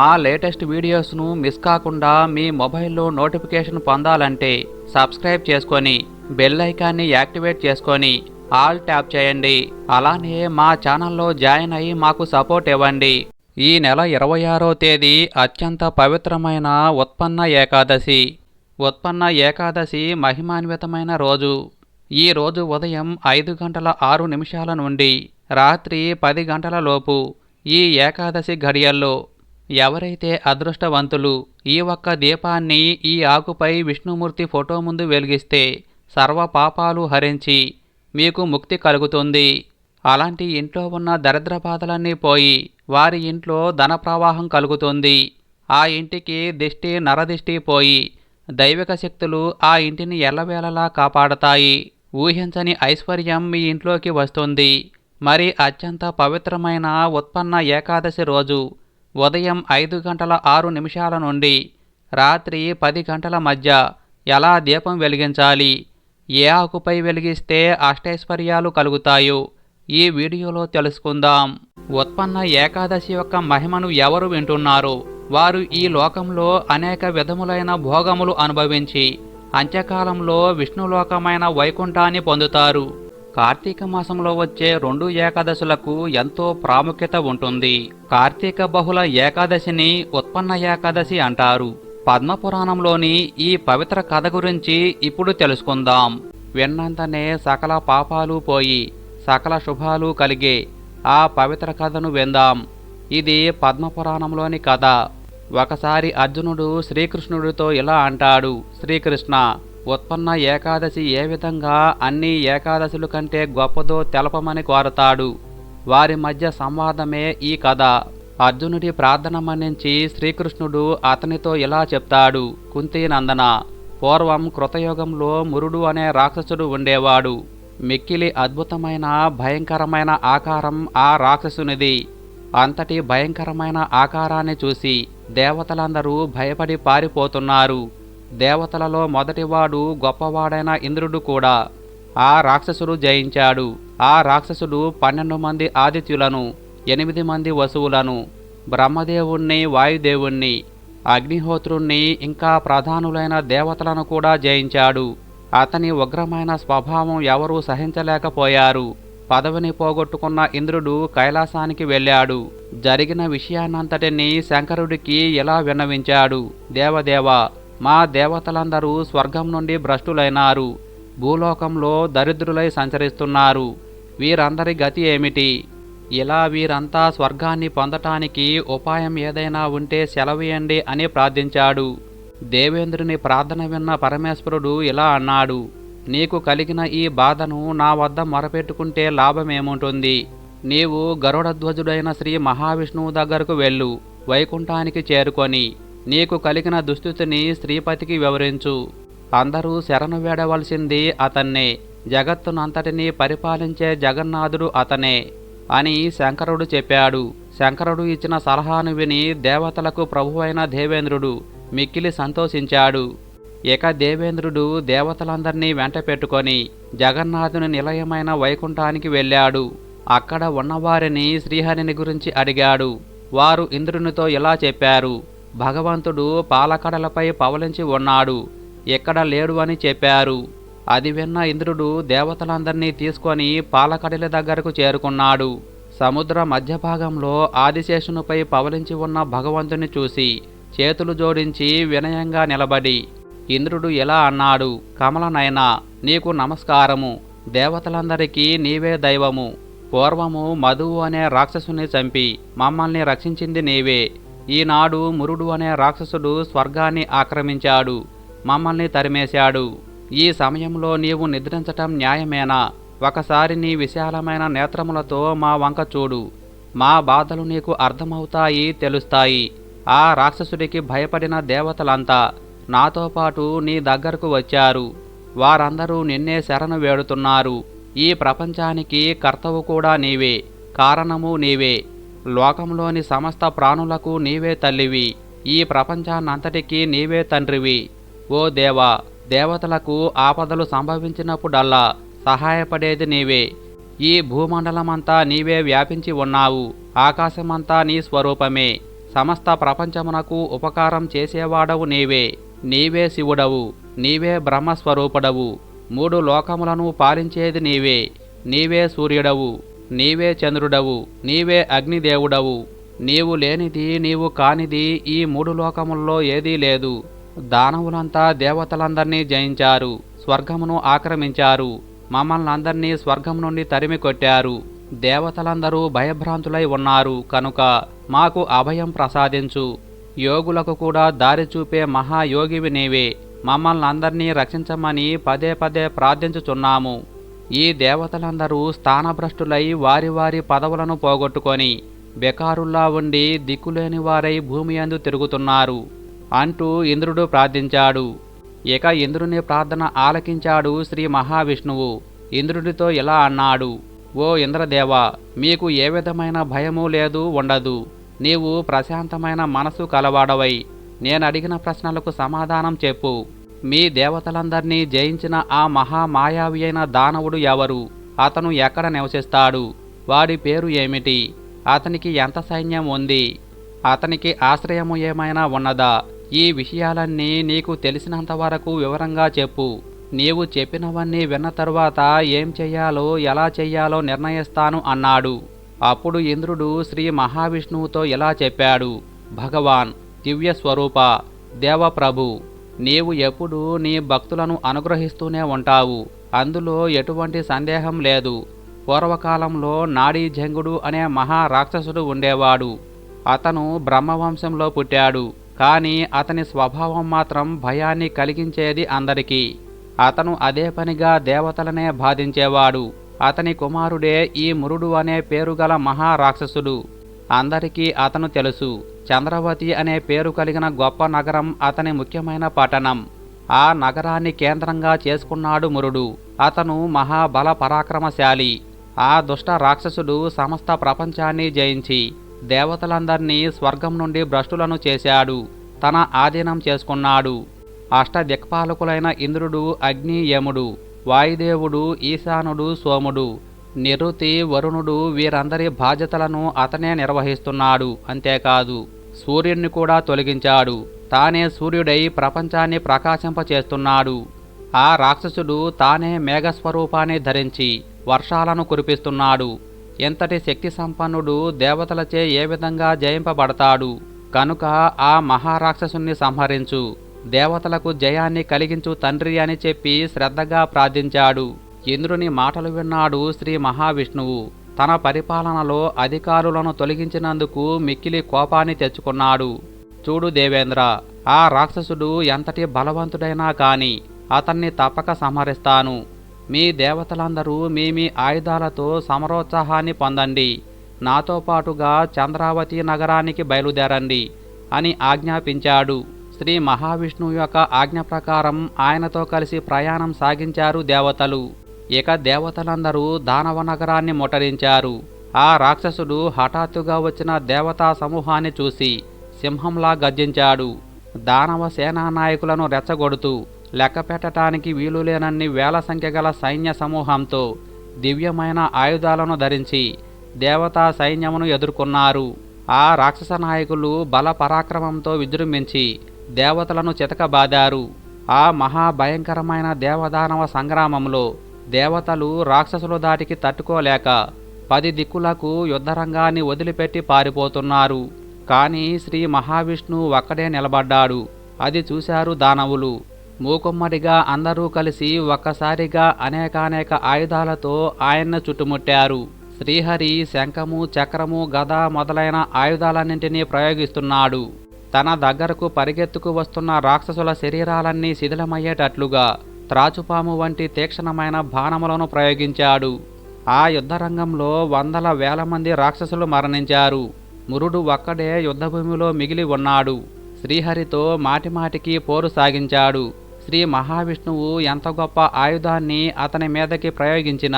మా latest వీడియోస్ను miss కాకుండా మీ మొబైల్లో నోటిఫికేషన్ పొందాలంటే సబ్స్క్రైబ్ చేసుకొని బెల్ ఐకాన్ని యాక్టివేట్ చేసుకొని ఆల్ ట్యాప్ చేయండి. అలానే మా ఛానల్లో జాయిన్ అయ్యి మాకు సపోర్ట్ ఇవ్వండి. ఈ నెల ఇరవై ఆరో తేదీ అత్యంత పవిత్రమైన ఉత్పన్న ఏకాదశి. ఉత్పన్న ఏకాదశి మహిమాన్వితమైన రోజు. ఈ రోజు ఉదయం ఐదు గంటల ఆరు నిమిషాల నుండి రాత్రి పది గంటల లోపు ఈ ఏకాదశి ఘడియల్లో ఎవరైతే అదృష్టవంతులు ఈ ఒక్క దీపాన్ని ఈ ఆకుపై విష్ణుమూర్తి ఫోటో ముందు వెలిగిస్తే సర్వ పాపాలు హరించి మీకు ముక్తి కలుగుతుంది. అలాంటి ఇంట్లో ఉన్న దరిద్ర బాధలన్నీ పోయి వారి ఇంట్లో ధన ప్రవాహం కలుగుతుంది. ఆ ఇంటికి దిష్టి నరదిష్టి పోయి దైవిక శక్తులు ఆ ఇంటిని ఎల్లవేళలా కాపాడతాయి. ఊహించని ఐశ్వర్యం మీ ఇంట్లోకి వస్తుంది. మరి అత్యంత పవిత్రమైన ఉత్పన్న ఏకాదశి రోజు ఉదయం ఐదు గంటల ఆరు నిమిషాల నుండి రాత్రి పది గంటల మధ్య ఎలా దీపం వెలిగించాలి? ఏ ఆకుపై వెలిగిస్తే అష్టైశ్వర్యాలు కలుగుతాయో ఈ వీడియోలో తెలుసుకుందాం. ఉత్పన్న ఏకాదశి యొక్క మహిమను ఎవరు వింటున్నారు వారు ఈ లోకంలో అనేక విధములైన భోగములు అనుభవించి అంత్యకాలంలో విష్ణులోకమైన వైకుంఠాన్ని పొందుతారు. కార్తీక మాసంలో వచ్చే రెండు ఏకాదశులకు ఎంతో ప్రాముఖ్యత ఉంటుంది. కార్తీక బహుళ ఏకాదశిని ఉత్పన్న ఏకాదశి అంటారు. పద్మపురాణంలోని ఈ పవిత్ర కథ గురించి ఇప్పుడు తెలుసుకుందాం. విన్నంతనే సకల పాపాలు పోయి సకల శుభాలు కలిగే ఆ పవిత్ర కథను విందాం. ఇది పద్మపురాణంలోని కథ. ఒకసారి అర్జునుడు శ్రీకృష్ణుడితో ఇలా అంటాడు శ్రీకృష్ణ ఉత్పన్న ఏకాదశి ఏ విధంగా అన్ని ఏకాదశుల కంటే గొప్పదో తెలపమని కోరతాడు. వారి మధ్య సంవాదమే ఈ కథ. అర్జునుడి ప్రార్థన మన్నించి శ్రీకృష్ణుడు అతనితో ఇలా చెప్తాడు. కుంతీనందన పూర్వం కృతయుగంలో మురుడు అనే రాక్షసుడు ఉండేవాడు. మిక్కిలి అద్భుతమైన భయంకరమైన ఆకారం ఆ రాక్షసునిది. అంతటి భయంకరమైన ఆకారాన్ని చూసి దేవతలందరూ భయపడి పారిపోతున్నారు. దేవతలలో మొదటివాడు గొప్పవాడైన ఇంద్రుడు కూడా. ఆ రాక్షసుడు జయించాడు. ఆ రాక్షసుడు పన్నెండు మంది ఆదిత్యులను ఎనిమిది మంది వసువులను బ్రహ్మదేవుణ్ణి వాయుదేవుణ్ణి అగ్నిహోత్రుణ్ణి ఇంకా ప్రధానులైన దేవతలను కూడా జయించాడు. అతని ఉగ్రమైన స్వభావం ఎవరూ సహించలేకపోయారు. పదవిని పోగొట్టుకున్న ఇంద్రుడు కైలాసానికి వెళ్ళాడు. జరిగిన విషయాన్నంతటినీ శంకరుడికి ఇలా విన్నవించాడు. దేవదేవ మా దేవతలందరూ స్వర్గం నుండి భ్రష్టులైనారు. భూలోకంలో దరిద్రులై సంచరిస్తున్నారు. వీరందరి గతి ఏమిటి? ఇలా వీరంతా స్వర్గాన్ని పొందటానికి ఉపాయం ఏదైనా ఉంటే సెలవేయండి అని ప్రార్థించాడు. దేవేంద్రుని ప్రార్థన విన్న పరమేశ్వరుడు ఇలా అన్నాడు నీకు కలిగిన ఈ బాధను నా వద్ద మొరపెట్టుకుంటే లాభమేముంటుంది? నీవు గరుడధ్వజుడైన శ్రీ మహావిష్ణువు దగ్గరకు వెళ్ళు వైకుంఠానికి చేరుకొని. నీకు కలిగిన దుస్థితిని శ్రీపతికి వివరించు. అందరూ శరణు వేడవలసింది అతన్నే. జగత్తునంతటినీ పరిపాలించే జగన్నాథుడు అతనే అని శంకరుడు చెప్పాడు. శంకరుడు ఇచ్చిన సలహాను విని దేవతలకు ప్రభువైన దేవేంద్రుడు మిక్కిలి సంతోషించాడు. ఇక దేవేంద్రుడు దేవతలందరినీ వెంట పెట్టుకొని జగన్నాథుని నిలయమైన వైకుంఠానికి వెళ్ళాడు. అక్కడ ఉన్నవారిని శ్రీహరిని గురించి అడిగాడు. వారు ఇంద్రునితో ఇలా చెప్పారు. భగవంతుడు పాలకడలపై పవలించి ఉన్నాడు. ఎక్కడ లేడు అని చెప్పారు. అది విన్న ఇంద్రుడు దేవతలందరినీ తీసుకొని పాలకడల దగ్గరకు చేరుకున్నాడు. సముద్ర మధ్య భాగంలో ఆదిశేషునిపై పవలించి ఉన్న భగవంతుని చూసి చేతులు జోడించి వినయంగా నిలబడి ఇంద్రుడు ఎలా అన్నాడు? కమలనైనా నీకు నమస్కారము. దేవతలందరికీ నీవే దైవము. పూర్వము మధువు అనే రాక్షసుని చంపి మమ్మల్ని రక్షించింది నీవే. ఈనాడు మురుడు అనే రాక్షసుడు స్వర్గాన్ని ఆక్రమించాడు మమ్మల్ని తరిమేశాడు. ఈ సమయంలో నీవు నిద్రించటం న్యాయమేనా? ఒకసారి నీ విశాలమైన నేత్రములతో మా వంక చూడు. మా బాధలు నీకు అర్థమవుతాయి తెలుస్తాయి. ఆ రాక్షసుడికి భయపడిన దేవతలంతా నాతో పాటు నీ దగ్గరకు వచ్చారు. వారందరూ నిన్నే శరణు వేడుతున్నారు. ఈ ప్రపంచానికి కర్తవు కూడా నీవే కారణము నీవే. లోకంలోని సమస్త ప్రాణులకు నీవే తల్లివి. ఈ ప్రపంచాన్నంతటికీ నీవే తండ్రివి. ఓ దేవా దేవతలకు ఆపదలు సంభవించినప్పుడల్లా సహాయపడేది నీవే. ఈ భూమండలమంతా నీవే వ్యాపించి ఉన్నావు. ఆకాశమంతా నీ స్వరూపమే. సమస్త ప్రపంచమునకు ఉపకారం చేసేవాడవు నీవే. నీవే శివుడవు. నీవే బ్రహ్మస్వరూపుడవు. మూడు లోకములను పాలించేది నీవే. నీవే సూర్యుడవు. నీవే చంద్రుడవు నీవే అగ్నిదేవుడవు. నీవు లేనిది నీవు కానిది ఈ మూడు లోకముల్లో ఏదీ లేదు. దానవులంతా దేవతలందర్నీ జయించారు స్వర్గమును ఆక్రమించారు. మమ్మల్ని అందరినీ స్వర్గం నుండి తరిమి కొట్టారు. దేవతలందరూ భయభ్రాంతులై ఉన్నారు కనుక మాకు అభయం ప్రసాదించు. యోగులకు కూడా దారి చూపే మహాయోగివి నీవే. మమ్మల్ని అందరినీ రక్షించమని పదే పదే ప్రార్థించుచున్నాము. ఈ దేవతలందరూ స్థానభ్రష్టులై వారి వారి పదవులను పోగొట్టుకొని బెకారుల్లా ఉండి దిక్కులేని వారై భూమి అందు తిరుగుతున్నారు. అంటూ ఇంద్రుడు ప్రార్థించాడు. ఇక ఇంద్రుని ప్రార్థన ఆలకించాడు శ్రీ మహావిష్ణువు. ఇంద్రుడితో ఇలా అన్నాడు. ఓ ఇంద్రదేవా మీకు ఏ విధమైన భయము లేదు ఉండదు. నీవు ప్రశాంతమైన మనసు కలవాడవై. నేను అడిగిన ప్రశ్నలకు సమాధానం చెప్పు. మీ దేవతలందరినీ జయించిన ఆ మహామాయావి అయిన దానవుడు ఎవరు? అతను ఎక్కడ నివసిస్తాడు? వాడి పేరు ఏమిటి? అతనికి ఎంత సైన్యం ఉంది? అతనికి ఆశ్రయము ఏమైనా ఉన్నదా? ఈ విషయాలన్నీ నీకు తెలిసినంత వరకు వివరంగా చెప్పు. నీవు చెప్పినవన్నీ విన్న తరువాత ఏం చెయ్యాలో ఎలా చెయ్యాలో నిర్ణయిస్తాను అన్నాడు. అప్పుడు ఇంద్రుడు శ్రీ మహావిష్ణువుతో ఇలా చెప్పాడు. భగవాన్ దివ్య స్వరూప దేవప్రభు నీవు ఎప్పుడూ నీ భక్తులను అనుగ్రహిస్తూనే ఉంటావు. అందులో ఎటువంటి సందేహం లేదు. పూర్వకాలంలో నాడీజంగుడు అనే మహా రాక్షసుడు ఉండేవాడు. అతను బ్రహ్మవంశంలో పుట్టాడు. కానీ అతని స్వభావం మాత్రం భయాన్ని కలిగించేది అందరికీ. అతను అదే పనిగా దేవతలనే బాధించేవాడు. అతని కుమారుడే ఈ మురుడు అనే పేరుగల మహారాక్షసుడు అందరికీ అతను తెలుసు. చంద్రవతి అనే పేరు కలిగిన గొప్ప నగరం అతని ముఖ్యమైన పట్టణం. ఆ నగరాన్ని కేంద్రంగా చేసుకున్నాడు మురుడు. అతను మహాబల పరాక్రమశాలి ఆ దుష్ట రాక్షసుడు సమస్త ప్రపంచాన్ని జయించి దేవతలందర్నీ స్వర్గం నుండి భ్రష్టులను చేశాడు. తన ఆధీనం చేసుకున్నాడు. అష్టదిక్పాలకులైన ఇంద్రుడు అగ్ని యముడు వాయుదేవుడు ఈశానుడు సోముడు నిరుతి వరుణుడు వీరందరి బాధ్యతలను అతనే నిర్వహిస్తున్నాడు అంతేకాదు సూర్యుణ్ణి కూడా తొలగించాడు. తానే సూర్యుడై ప్రపంచాన్ని ప్రకాశింపచేస్తున్నాడు. ఆ రాక్షసుడు తానే మేఘస్వరూపాన్ని ధరించి వర్షాలను కురిపిస్తున్నాడు. ఎంతటి శక్తి సంపన్నుడు దేవతలచే ఏ విధంగా జయింపబడతాడు? కనుక ఆ మహారాక్షసుని సంహరించు. దేవతలకు జయాన్ని కలిగించు తండ్రి అని చెప్పి శ్రద్ధగా ప్రార్థించాడు. ఇంద్రుని మాటలు విన్నాడు శ్రీ మహావిష్ణువు. తన పరిపాలనలో అధికారులను తొలగించినందుకు మిక్కిలి కోపాన్ని తెచ్చుకున్నాడు. చూడు దేవేంద్ర ఆ రాక్షసుడు ఎంతటి బలవంతుడైనా కాని అతన్ని తప్పక సంహరిస్తాను. మీ దేవతలందరూ మీ మీ ఆయుధాలతో సమరోత్సాహాన్ని పొందండి. నాతో పాటుగా చంద్రావతి నగరానికి బయలుదేరండి అని ఆజ్ఞాపించాడు. శ్రీ మహావిష్ణువు యొక్క ఆజ్ఞ ప్రకారం ఆయనతో కలిసి ప్రయాణం సాగించారు దేవతలు. ఇక దేవతలందరూ దానవ నగరాన్ని ముట్టడించారు. ఆ రాక్షసుడు హఠాత్తుగా వచ్చిన దేవతా సమూహాన్ని చూసి సింహంలా గర్జించాడు. దానవ సేనా నాయకులను రెచ్చగొడుతూ లెక్క పెట్టడానికి వీలులేనన్ని వేల సంఖ్య గల సైన్య సమూహంతో దివ్యమైన ఆయుధాలను ధరించి దేవతా సైన్యమును ఎదుర్కొన్నారు. ఆ రాక్షస నాయకులు బల పరాక్రమంతో విజృంభించి దేవతలను చితకబాదారు. ఆ మహాభయంకరమైన దేవదానవ సంగ్రామంలో దేవతలు రాక్షసుల దాటికి తట్టుకోలేక పది దిక్కులకు యుద్ధరంగాన్ని వదిలిపెట్టి పారిపోతున్నారు. కానీ శ్రీ మహావిష్ణువు ఒక్కడే నిలబడ్డాడు. అది చూశారు దానవులు. మూకుమ్మడిగా అందరూ కలిసి ఒక్కసారిగా అనేకానేక ఆయుధాలతో ఆయన్ను చుట్టుముట్టారు. శ్రీహరి శంఖము చక్రము గద మొదలైన ఆయుధాలన్నింటినీ ప్రయోగిస్తున్నాడు. తన దగ్గరకు పరిగెత్తుకు వస్తున్న రాక్షసుల శరీరాలన్నీ శిథిలమయ్యేటట్లుగా త్రాచుపాము వంటి తీక్షణమైన బాణములను ప్రయోగించాడు. ఆ యుద్ధరంగంలో వందల వేల మంది రాక్షసులు మరణించారు. మురుడు ఒక్కడే యుద్ధభూమిలో మిగిలి ఉన్నాడు. శ్రీహరితో మాటిమాటికి పోరు సాగించాడు. శ్రీ మహావిష్ణువు ఎంత గొప్ప ఆయుధాన్ని అతని మీదకి ప్రయోగించిన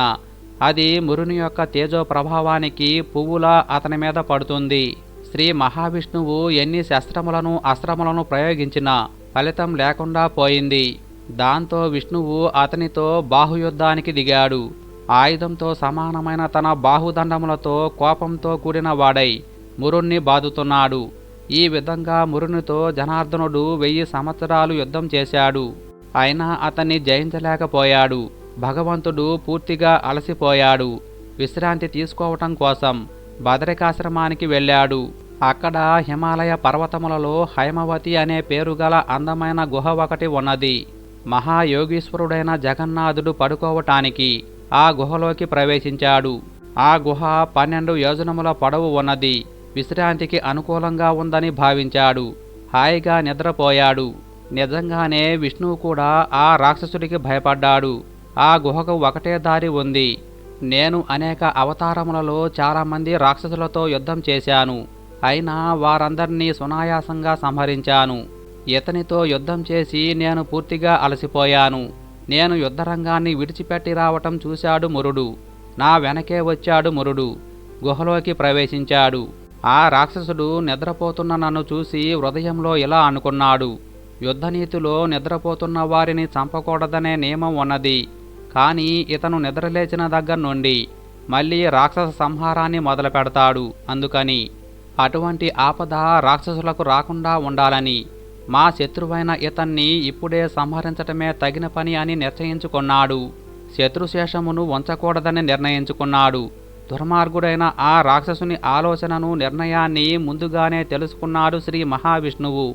అది మురుని యొక్క తేజో ప్రభావానికి పువ్వులా అతని మీద పడుతుంది. శ్రీ మహావిష్ణువు ఎన్ని శస్త్రములను అస్త్రములను ప్రయోగించినా ఫలితం లేకుండా పోయింది. దాంతో విష్ణువు అతనితో బాహుయుద్ధానికి దిగాడు. ఆయుధంతో సమానమైన తన బాహుదండములతో కోపంతో కూడిన వాడై మురుణ్ణి బాదుతున్నాడు. ఈ విధంగా మురునితో జనార్దనుడు వెయ్యి సంవత్సరాలు యుద్ధం చేశాడు. అయినా అతన్ని జయించలేకపోయాడు. భగవంతుడు పూర్తిగా అలసిపోయాడు. విశ్రాంతి తీసుకోవటం కోసం బదరికాశ్రమానికి వెళ్ళాడు. అక్కడ హిమాలయ పర్వతములలో హైమవతి అనే పేరు గల అందమైన గుహ ఒకటి ఉన్నది. మహాయోగీశ్వరుడైన జగన్నాథుడు పడుకోవటానికి ఆ గుహలోకి ప్రవేశించాడు. ఆ గుహ పన్నెండు యోజనముల పొడవు ఉన్నది. విశ్రాంతికి అనుకూలంగా ఉందని భావించాడు. హాయిగా నిద్రపోయాడు. నిజంగానే విష్ణువు కూడా ఆ రాక్షసుడికి భయపడ్డాడు. ఆ గుహకు ఒకటే దారి ఉంది. నేను అనేక అవతారములలో చాలామంది రాక్షసులతో యుద్ధం చేశాను. అయినా వారందరినీ సునాయాసంగా సంహరించాను. ఇతనితో యుద్ధం చేసి నేను పూర్తిగా అలసిపోయాను. నేను యుద్ధరంగాన్ని విడిచిపెట్టి రావటం చూశాడు మురుడు. నా వెనకే వచ్చాడు మురుడు. గుహలోకి ప్రవేశించాడు. ఆ రాక్షసుడు నిద్రపోతున్న నన్ను చూసి హృదయంలో ఇలా అనుకున్నాడు. యుద్ధనీతిలో నిద్రపోతున్న వారిని చంపకూడదనే నియమం ఉన్నది. కానీ ఇతను నిద్రలేచిన దగ్గర నుండి మళ్ళీ రాక్షస సంహారాన్ని మొదలు పెడతాడు అందుకని అటువంటి ఆపద రాక్షసులకు రాకుండా ఉండాలని మా శత్రువైన ఇతన్ని ఇప్పుడే సంహరించటమే తగిన పని అని నిశ్చయించుకున్నాడు శత్రుశేషమును ఉంచకూడదని నిర్ణయించుకున్నాడు. దుర్మార్గుడైన ఆ రాక్షసుని ఆలోచనను నిర్ణయాన్ని ముందుగానే తెలుసుకున్నాడు శ్రీ మహావిష్ణువు.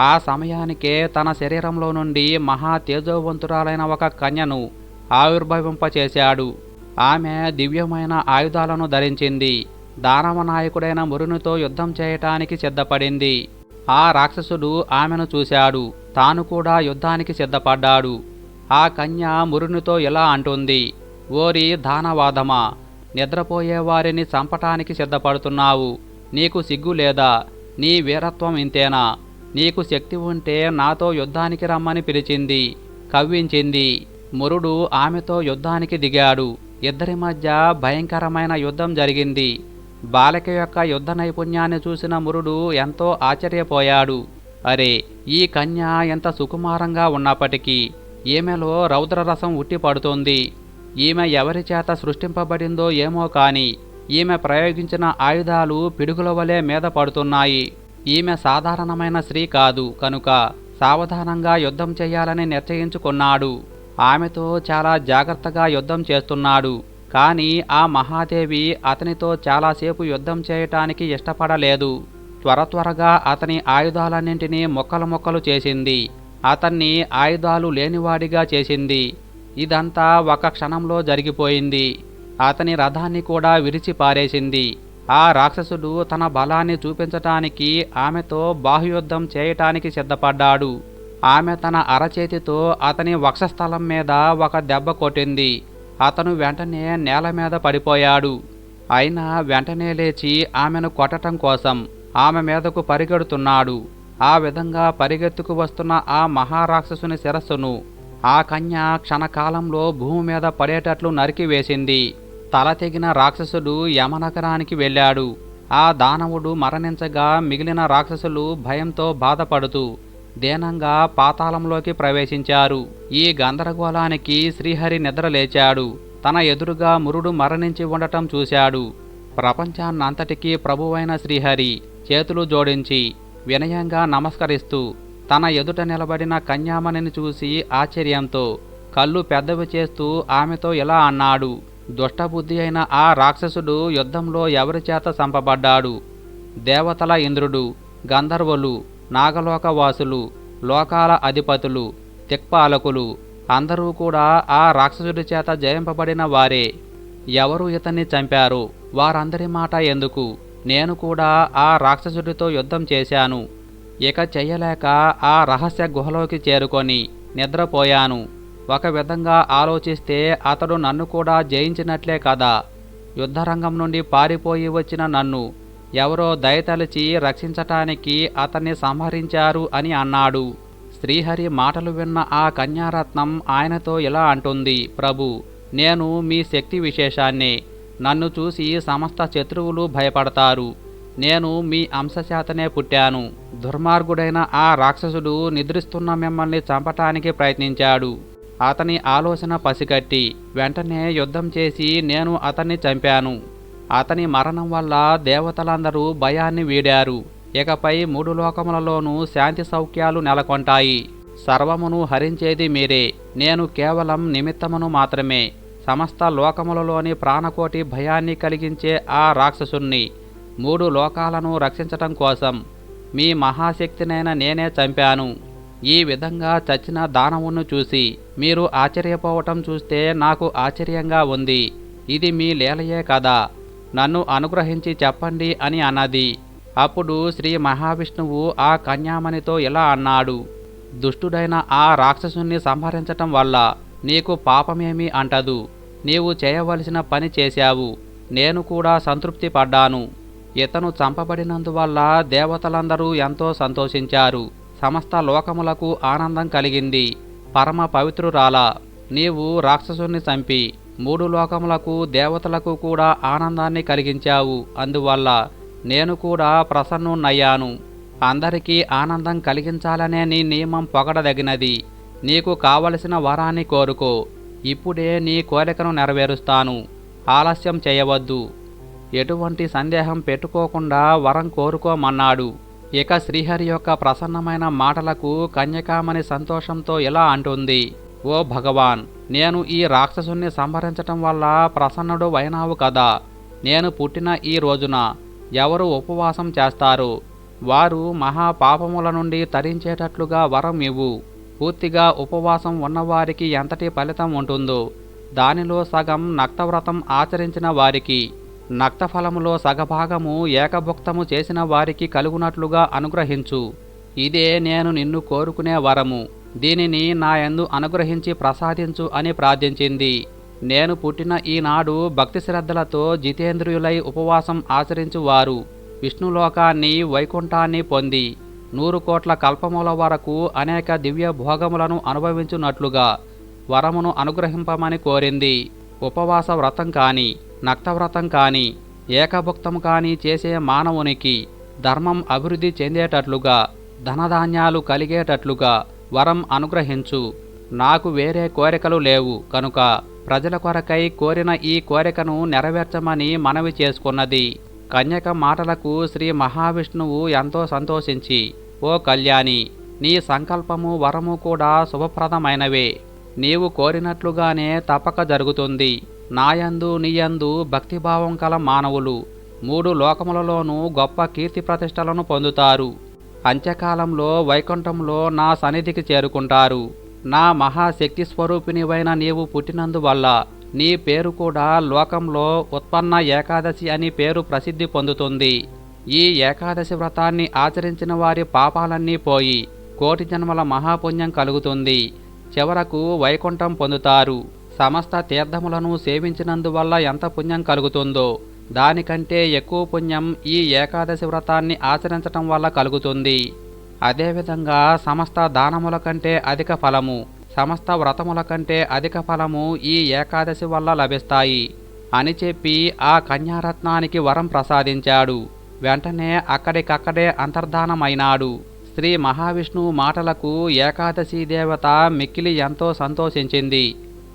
ఆ సమయానికే తన శరీరంలో నుండి మహా తేజోవంతురాలైన ఒక కన్యను ఆవిర్భవింపచేశాడు. ఆమె దివ్యమైన ఆయుధాలను ధరించింది. దానవ నాయకుడైన మురునితో యుద్ధం చేయటానికి సిద్ధపడింది. ఆ రాక్షసుడు ఆమెను చూశాడు. తాను కూడా యుద్ధానికి సిద్ధపడ్డాడు. ఆ కన్య మురునితో ఇలా అంటుంది ఓరి దానవాదమా నిద్రపోయే వారిని చంపటానికి సిద్ధపడుతున్నావు. నీకు సిగ్గు లేదా? నీ వీరత్వం ఇంతేనా? నీకు శక్తి ఉంటే నాతో యుద్ధానికి రమ్మని పిలిచింది కవ్వించింది. మురుడు ఆమెతో యుద్ధానికి దిగాడు. ఇద్దరి మధ్య భయంకరమైన యుద్ధం జరిగింది. బాలిక యొక్క యుద్ధ నైపుణ్యాన్ని చూసిన మురుడు ఎంతో ఆశ్చర్యపోయాడు. అరే ఈ కన్య ఎంత సుకుమారంగా ఉన్నప్పటికీ ఈమెలో రౌద్రరసం ఉట్టిపడుతోంది ఈమె ఎవరి చేత సృష్టింపబడిందో ఏమో కాని ఈమె ప్రయోగించిన ఆయుధాలు పిడుగుల వలె మీద పడుతున్నాయి. ఈమె సాధారణమైన స్త్రీ కాదు కనుక సావధానంగా యుద్ధం చేయాలని నిశ్చయించుకున్నాడు ఆమెతో చాలా జాగ్రత్తగా యుద్ధం చేస్తున్నాడు. కానీ ఆ మహాదేవి అతనితో చాలాసేపు యుద్ధం చేయటానికి ఇష్టపడలేదు. త్వర త్వరగా అతని ఆయుధాలన్నింటినీ మొక్కలు మొక్కలు చేసింది. అతన్ని ఆయుధాలు లేనివాడిగా చేసింది. ఇదంతా ఒక క్షణంలో జరిగిపోయింది. అతని రథాన్ని కూడా విరిచి పారేసింది. ఆ రాక్షసుడు తన బలాన్ని చూపించటానికి ఆమెతో బాహుయుద్ధం చేయటానికి సిద్ధపడ్డాడు. ఆమె తన అరచేతితో అతని వక్షస్థలం మీద ఒక దెబ్బ కొట్టింది. అతను వెంటనే నేల మీద పడిపోయాడు. అయినా వెంటనే లేచి ఆమెను కొట్టటం కోసం ఆమె మీదకు పరిగెడుతున్నాడు. ఆ విధంగా పరిగెత్తుకు వస్తున్న ఆ మహారాక్షసుని శిరస్సును ఆ కన్య క్షణకాలంలో భూమి మీద పడేటట్లు నరికివేసింది తల తెగిన రాక్షసుడు యమనగరానికి వెళ్ళాడు. ఆ దానవుడు మరణించగా మిగిలిన రాక్షసులు భయంతో బాధపడుతూ దీనంగా పాతాళంలోకి ప్రవేశించారు. ఈ గందరగోళానికి శ్రీహరి నిద్రలేచాడు తన ఎదురుగా మురుడు మరణించి ఉండటం చూశాడు. ప్రపంచాన్నంతటికీ ప్రభువైన శ్రీహరి చేతులు జోడించి వినయంగా నమస్కరిస్తూ తన ఎదుట నిలబడిన కన్యామణిని చూసి ఆశ్చర్యంతో కళ్ళు పెద్దవి చేస్తూ ఆమెతో ఇలా అన్నాడు. దుష్టబుద్ధి అయిన ఆ రాక్షసుడు యుద్ధంలో ఎవరి చేత చంపబడ్డాడు? దేవతల ఇంద్రుడు గంధర్వులు నాగలోకవాసులు లోకాల అధిపతులు తిక్పాలకులు అందరూ కూడా ఆ రాక్షసుడి చేత జయింపబడిన వారే. ఎవరు ఇతన్ని చంపారు? వారందరి మాట ఎందుకు? నేను కూడా ఆ రాక్షసుడితో యుద్ధం చేశాను. ఇక చెయ్యలేక ఆ రహస్య గుహలోకి చేరుకొని నిద్రపోయాను. ఒక విధంగా ఆలోచిస్తే అతడు నన్ను కూడా జయించినట్లే కదా. యుద్ధరంగం నుండి పారిపోయి వచ్చిన నన్ను ఎవరో దయతలిచి రక్షించటానికి అతన్ని సంహరించారు అని అన్నాడు. శ్రీహరి మాటలు విన్న ఆ కన్యారత్నం ఆయనతో ఇలా అంటుంది ప్రభు నేను మీ శక్తి విశేషాన్ని. నన్ను చూసి సమస్త శత్రువులు భయపడతారు. నేను మీ అంశచేతనే పుట్టాను. దుర్మార్గుడైన ఆ రాక్షసుడు నిద్రిస్తున్న మిమ్మల్ని చంపటానికి ప్రయత్నించాడు. అతని ఆలోచన పసిగట్టి వెంటనే యుద్ధం చేసి నేను అతన్ని చంపాను. అతని మరణం వల్ల దేవతలందరూ భయాన్ని వీడారు. ఇకపై మూడు లోకములలోనూ శాంతి సౌఖ్యాలు నెలకొంటాయి. సర్వమును హరించేది మీరే. నేను కేవలం నిమిత్తమును మాత్రమే. సమస్త లోకములలోని ప్రాణకోటి భయాన్ని కలిగించే ఆ రాక్షసుణ్ణి. మూడు లోకాలను రక్షించటం కోసం మీ మహాశక్తినైన నేనే చంపాను. ఈ విధంగా చచ్చిన దానవును చూసి మీరు ఆశ్చర్యపోవటం చూస్తే నాకు ఆశ్చర్యంగా ఉంది. ఇది మీ లీలయే కదా. నన్ను అనుగ్రహించి చెప్పండి అని అన్నది. అప్పుడు శ్రీ మహావిష్ణువు ఆ కన్యామణితో ఇలా అన్నాడు. దుష్టుడైన ఆ రాక్షసుని సంహరించటం వల్ల నీకు పాపమేమీ అంటదు. నీవు చేయవలసిన పని చేశావు. నేను కూడా సంతృప్తి పడ్డాను. ఇతను చంపబడినందువల్ల దేవతలందరూ ఎంతో సంతోషించారు. సమస్త లోకములకు ఆనందం కలిగింది. పరమ పవిత్రురాల నీవు రాక్షసుని చంపి మూడు లోకములకు దేవతలకు కూడా ఆనందాన్ని కలిగించావు. అందువల్ల నేను కూడా ప్రసన్నున్నయ్యాను. అందరికీ ఆనందం కలిగించాలనే నీ నియమం పొగడదగినది. నీకు కావలసిన వరాన్ని కోరుకో. ఇప్పుడే నీ కోరికను నెరవేరుస్తాను. ఆలస్యం చేయవద్దు. ఎటువంటి సందేహం పెట్టుకోకుండా వరం కోరుకోమన్నాడు. ఇక శ్రీహరి యొక్క ప్రసన్నమైన మాటలకు కన్యకామణి సంతోషంతో ఇలా అంటుంది. ఓ భగవాన్ నేను ఈ రాక్షసుని సంహరించటం వల్ల ప్రసన్నుడు అయినావు కదా. నేను పుట్టిన ఈ రోజున ఎవరు ఉపవాసం చేస్తారు? వారు మహాపాపముల నుండి తరించేటట్లుగా వరం ఇవ్వు. పూర్తిగా ఉపవాసం ఉన్నవారికి ఎంతటి ఫలితం ఉంటుందో దానిలో సగం నక్తవ్రతం ఆచరించిన వారికి నక్తఫలములో సగభాగము ఏకభుక్తము చేసిన వారికి కలుగునట్లుగా అనుగ్రహించు. ఇదే నేను నిన్ను కోరుకునే వరము. దీనిని నాయందు అనుగ్రహించి ప్రసాదించు అని ప్రార్థించింది. నేను పుట్టిన ఈనాడు భక్తి శ్రద్ధలతో జితేంద్రియులై ఉపవాసం ఆచరించువారు విష్ణులోకాన్ని వైకుంఠాన్ని పొంది నూరు కోట్ల కల్పముల వరకు అనేక దివ్య భోగములను అనుభవించున్నట్లుగా వరమును అనుగ్రహింపమని కోరింది. ఉపవాస వ్రతం కాని నక్తవ్రతం కాని ఏకభుక్తం కాని చేసే మానవునికి ధర్మం అభివృద్ధి చెందేటట్లుగా ధనధాన్యాలు కలిగేటట్లుగా వరం అనుగ్రహించు. నాకు వేరే కోరికలు లేవు. కనుక ప్రజల కొరకై కోరిన ఈ కోరికను నెరవేర్చమని మనవి చేసుకున్నది. కన్యక మాటలకు శ్రీ మహావిష్ణువు ఎంతో సంతోషించి ఓ కళ్యాణి నీ సంకల్పము వరము కూడా శుభప్రదమైనవే. నీవు కోరినట్లుగానే తప్పక జరుగుతుంది. నాయందు నీయందు భక్తిభావం కల మానవులు. మూడు లోకములలోనూ గొప్ప కీర్తి ప్రతిష్టలను పొందుతారు. అంత్యకాలంలో వైకుంఠంలో నా సన్నిధికి చేరుకుంటారు. నా మహాశక్తి స్వరూపినివైన నీవు పుట్టినందువల్ల నీ పేరు కూడా లోకంలో ఉత్పన్న ఏకాదశి అని పేరు ప్రసిద్ధి పొందుతుంది. ఈ ఏకాదశి వ్రతాన్ని ఆచరించిన వారి పాపాలన్నీ పోయి కోటి జన్మల మహాపుణ్యం కలుగుతుంది. చివరకు వైకుంఠం పొందుతారు. సమస్త తీర్థములను సేవించినందువల్ల ఎంత పుణ్యం కలుగుతుందో దానికంటే ఎక్కువ పుణ్యం ఈ ఏకాదశి వ్రతాన్ని ఆచరించటం వల్ల కలుగుతుంది. అదేవిధంగా సమస్త దానముల కంటే అధిక ఫలము సమస్త వ్రతముల కంటే అధిక ఫలము ఈ ఏకాదశి వల్ల లభిస్తాయి. అని చెప్పి ఆ కన్యారత్నానికి వరం ప్రసాదించాడు. వెంటనే అక్కడికక్కడే అంతర్ధానమైనాడు. శ్రీ మహావిష్ణువు మాటలకు ఏకాదశి దేవత మిక్కిలి ఎంతో సంతోషించింది.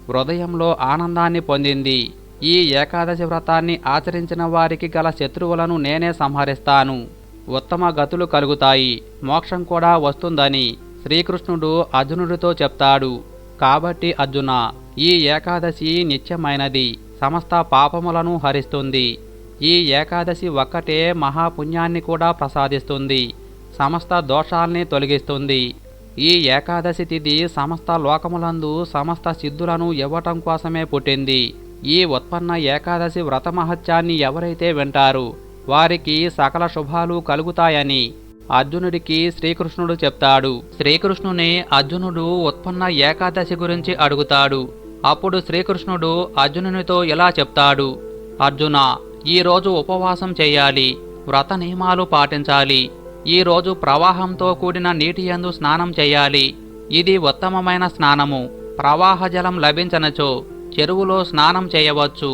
హృదయంలో ఆనందాన్ని పొందింది. ఈ ఏకాదశి వ్రతాన్ని ఆచరించిన వారికి గల శత్రువులను నేనే సంహరిస్తాను. ఉత్తమ గతులు కలుగుతాయి. మోక్షం కూడా వస్తుందని శ్రీకృష్ణుడు అర్జునుడితో చెప్తాడు. కాబట్టి అర్జున ఈ ఏకాదశి నిత్యమైనది. సమస్త పాపములను హరిస్తుంది. ఈ ఏకాదశి ఒక్కటే మహాపుణ్యాన్ని కూడా ప్రసాదిస్తుంది. సమస్త దోషాల్ని తొలగిస్తుంది. ఈ ఏకాదశి తిథి సమస్త లోకములందు సమస్త సిద్ధులను ఇవ్వటం కోసమే పుట్టింది. ఈ ఉత్పన్న ఏకాదశి వ్రత మహత్యాన్ని ఎవరైతే వింటారు వారికి సకల శుభాలు కలుగుతాయని అర్జునుడికి శ్రీకృష్ణుడు చెప్తాడు. శ్రీకృష్ణుని అర్జునుడు ఉత్పన్న ఏకాదశి గురించి అడుగుతాడు. అప్పుడు శ్రీకృష్ణుడు అర్జునునితో ఇలా చెప్తాడు. అర్జున ఈరోజు ఉపవాసం చేయాలి వ్రత నియమాలు పాటించాలి ఈరోజు ప్రవాహంతో కూడిన నీటి యందు స్నానం చేయాలి ఇది ఉత్తమమైన స్నానము ప్రవాహ జలం లభించనచో చెరువులో స్నానం చేయవచ్చు.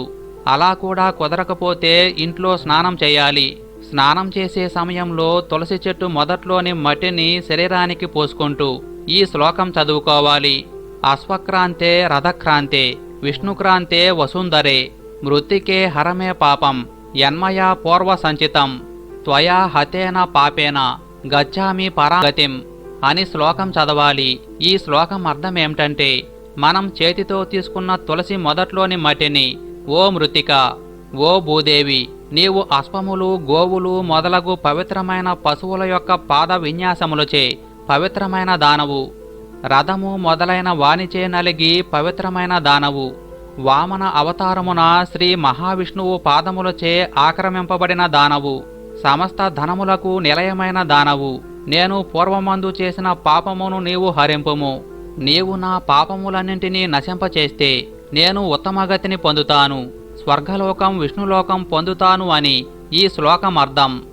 అలా కూడా కుదరకపోతే ఇంట్లో స్నానం చేయాలి. స్నానం చేసే సమయంలో తులసి చెట్టు మొదట్లోని మట్టిని శరీరానికి పోసుకుంటూ ఈ శ్లోకం చదువుకోవాలి. అశ్వక్రాంతే రథక్రాంతే విష్ణుక్రాంతే వసుంధరే మృతికే హరమే పాపం యన్మయా పూర్వ సంచితం త్వయా హతేన పాపేన గచ్చామి పరాగతిం అని శ్లోకం చదవాలి. ఈ శ్లోకం అర్థం ఏమిటంటే మనం చేతితో తీసుకున్న తులసి మొదట్లోని మటిని ఓ మృతిక ఓ భూదేవి నీవు అశ్వములు గోవులు మొదలగు పవిత్రమైన పశువుల యొక్క పాద విన్యాసములచే పవిత్రమైన దానవు. రథము మొదలైన వాణిచే నలిగి పవిత్రమైన దానవు. వామన అవతారమున శ్రీ మహావిష్ణువు పాదములచే ఆక్రమింపబడిన దానవు. సమస్త ధనములకు నిలయమైన దానవు. నేను పూర్వమందు చేసిన పాపమును నీవు హరింపుము. నీవు నా పాపములన్నింటినీ నశింపచేస్తే నేను ఉత్తమగతిని పొందుతాను. స్వర్గలోకం విష్ణులోకం పొందుతాను అని ఈ శ్లోకం అర్థం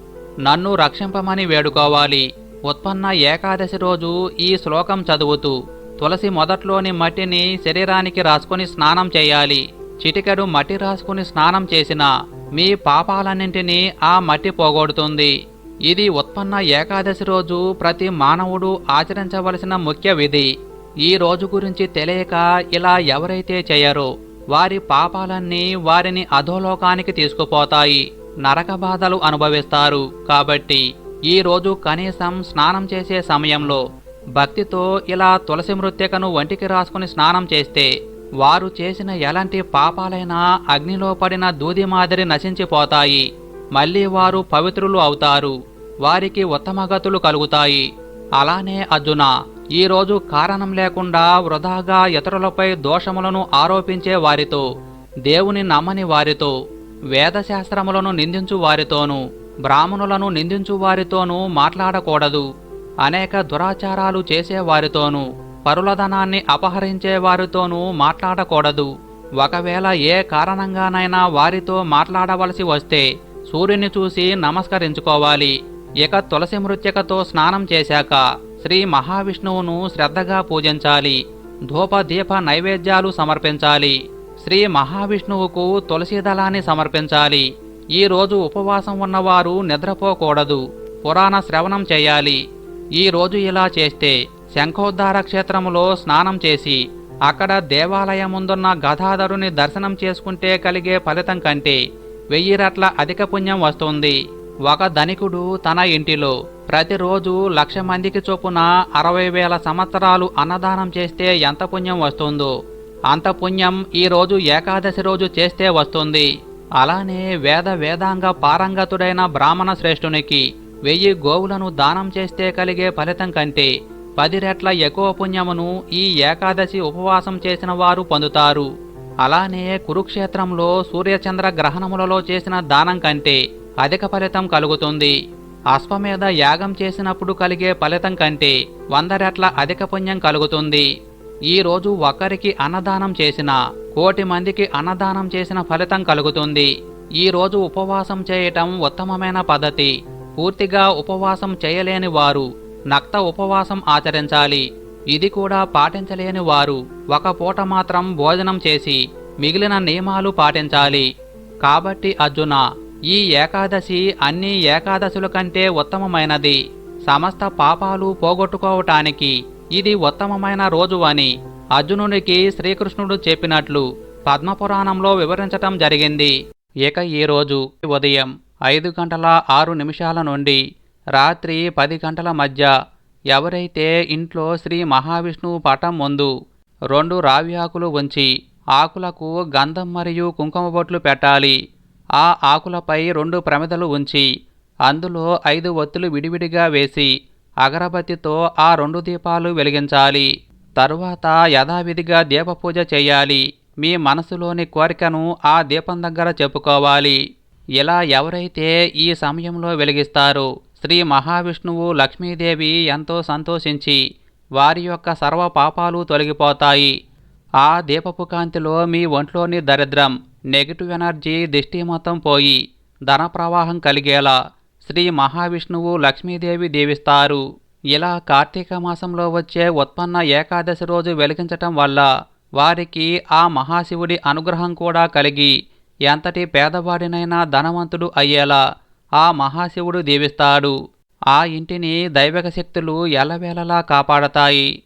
నన్ను రక్షింపమని వేడుకోవాలి. ఉత్పన్న ఏకాదశి రోజు ఈ శ్లోకం చదువుతూ తులసి మొదట్లోని మట్టిని శరీరానికి రాసుకుని స్నానం చేయాలి. చిటికెడు మట్టి రాసుకుని స్నానం చేసిన మీ పాపాలన్నింటినీ ఆ మట్టి పోగొడుతుంది. ఇది ఉత్పన్న ఏకాదశి రోజు ప్రతి మానవుడు ఆచరించవలసిన ముఖ్య విధి. ఈ రోజు గురించి తెలియక ఇలా ఎవరైతే చేయరో వారి పాపాలన్నీ వారిని అధోలోకానికి తీసుకుపోతాయి. నరక బాధలు అనుభవిస్తారు. కాబట్టి ఈ రోజు కనీసం స్నానం చేసే సమయంలో భక్తితో ఇలా తులసి మృత్తికను వంటికి రాసుకుని స్నానం చేస్తే వారు చేసిన ఎలాంటి పాపాలైనా అగ్నిలో పడిన దూది మాదిరి నశించిపోతాయి. మళ్ళీ వారు పవిత్రులు అవుతారు. వారికి ఉత్తమగతులు కలుగుతాయి. అలానే అర్జున ఈరోజు కారణం లేకుండా వృధాగా ఇతరులపై దోషములను ఆరోపించే వారితో దేవుని నమ్మని వారితో వేదశాస్త్రములను నిందించు వారితోనూ బ్రాహ్మణులను నిందించు వారితోనూ మాట్లాడకూడదు. అనేక దురాచారాలు చేసేవారితోనూ పరులధనాన్ని అపహరించే వారితోనూ మాట్లాడకూడదు. ఒకవేళ ఏ కారణంగానైనా వారితో మాట్లాడవలసి వస్తే సూర్యుని చూసి నమస్కరించుకోవాలి. ఇక తులసి మృత్యకతో స్నానం చేశాక శ్రీ మహావిష్ణువును శ్రద్ధగా పూజించాలి. ధూపదీప నైవేద్యాలు సమర్పించాలి. శ్రీ మహావిష్ణువుకు తులసి దళాన్ని సమర్పించాలి. ఈ రోజు ఉపవాసం ఉన్నవారు నిద్రపోకూడదు. పురాణ శ్రవణం చేయాలి. ఈ రోజు ఇలా చేస్తే శంఖోద్ధార క్షేత్రములో స్నానం చేసి అక్కడ దేవాలయముందున్న గదాధరుని దర్శనం చేసుకుంటే కలిగే ఫలితం కంటే వెయ్యి రెట్ల అధిక పుణ్యం వస్తుంది. ఒక ధనికుడు తన ఇంటిలో ప్రతిరోజు లక్ష మందికి చొప్పున అరవై వేల సంవత్సరాలు అన్నదానం చేస్తే ఎంత పుణ్యం వస్తుందో. అంత పుణ్యం ఈరోజు ఏకాదశి రోజు చేస్తే వస్తుంది. అలానే వేద వేదాంగ పారంగతుడైన బ్రాహ్మణ శ్రేష్ఠునికి వెయ్యి గోవులను దానం చేస్తే కలిగే ఫలితం కంటే పది రెట్ల ఎక్కువ పుణ్యమును ఈ ఏకాదశి ఉపవాసం చేసిన వారు పొందుతారు. అలానే కురుక్షేత్రంలో సూర్యచంద్ర గ్రహణములలో చేసిన దానం కంటే అధిక ఫలితం కలుగుతుంది. అశ్వమేధ యాగం చేసినప్పుడు కలిగే ఫలితం కంటే వంద రెట్ల అధిక పుణ్యం కలుగుతుంది. ఈరోజు ఒకరికి అన్నదానం చేసిన కోటి మందికి అన్నదానం చేసిన ఫలితం కలుగుతుంది. ఈరోజు ఉపవాసం చేయటం ఉత్తమమైన పద్ధతి. పూర్తిగా ఉపవాసం చేయలేని వారు నక్త ఉపవాసం ఆచరించాలి. ఇది కూడా పాటించలేని వారు ఒక పూట మాత్రం భోజనం చేసి మిగిలిన నియమాలు పాటించాలి. కాబట్టి అర్జున ఈ ఏకాదశి అన్ని ఏకాదశుల కంటే ఉత్తమమైనది. సమస్త పాపాలు పోగొట్టుకోవటానికి ఇది ఉత్తమమైన రోజు అని అర్జునునికి శ్రీకృష్ణుడు చెప్పినట్లు పద్మపురాణంలో వివరించటం జరిగింది. ఇక ఈ రోజు ఉదయం ఐదు గంటల ఆరు నిమిషాల నుండి రాత్రి పది గంటల మధ్య ఎవరైతే ఇంట్లో శ్రీ మహావిష్ణువు పటం ముందు రెండు రావి ఆకులు ఉంచి ఆకులకు గంధం మరియు కుంకుమ బొట్లు పెట్టాలి ఆ ఆకులపై రెండు ప్రమిదలు ఉంచి అందులో ఐదు ఒత్తులు విడివిడిగా వేసి అగరబత్తితో ఆ రెండు దీపాలు వెలిగించాలి. తరువాత యథావిధిగా దీపపూజ చేయాలి. మీ మనసులోని కోరికను ఆ దీపం దగ్గర చెప్పుకోవాలి. ఇలా ఎవరైతే ఈ సమయంలో వెలిగిస్తారు శ్రీ మహావిష్ణువు లక్ష్మీదేవి ఎంతో సంతోషించి వారి యొక్క సర్వ పాపాలు తొలగిపోతాయి. ఆ దీపపు కాంతిలో మీ ఒంట్లోని దరిద్రం నెగిటివ్ ఎనర్జీ దిష్టి మొత్తం పోయి ధన ప్రవాహం కలిగేలా శ్రీ మహావిష్ణువు లక్ష్మీదేవి దీవిస్తారు. ఇలా కార్తీక మాసంలో వచ్చే ఉత్పన్న ఏకాదశి రోజు వెలిగించటం వల్ల వారికి ఆ మహాశివుడి అనుగ్రహం కూడా కలిగి ఎంతటి పేదవాడినైనా ధనవంతుడు అయ్యేలా ఆ మహాశివుడు దీవిస్తాడు. ఆ ఇంటిని దైవక శక్తులు ఎలవేళలా కాపాడతాయి.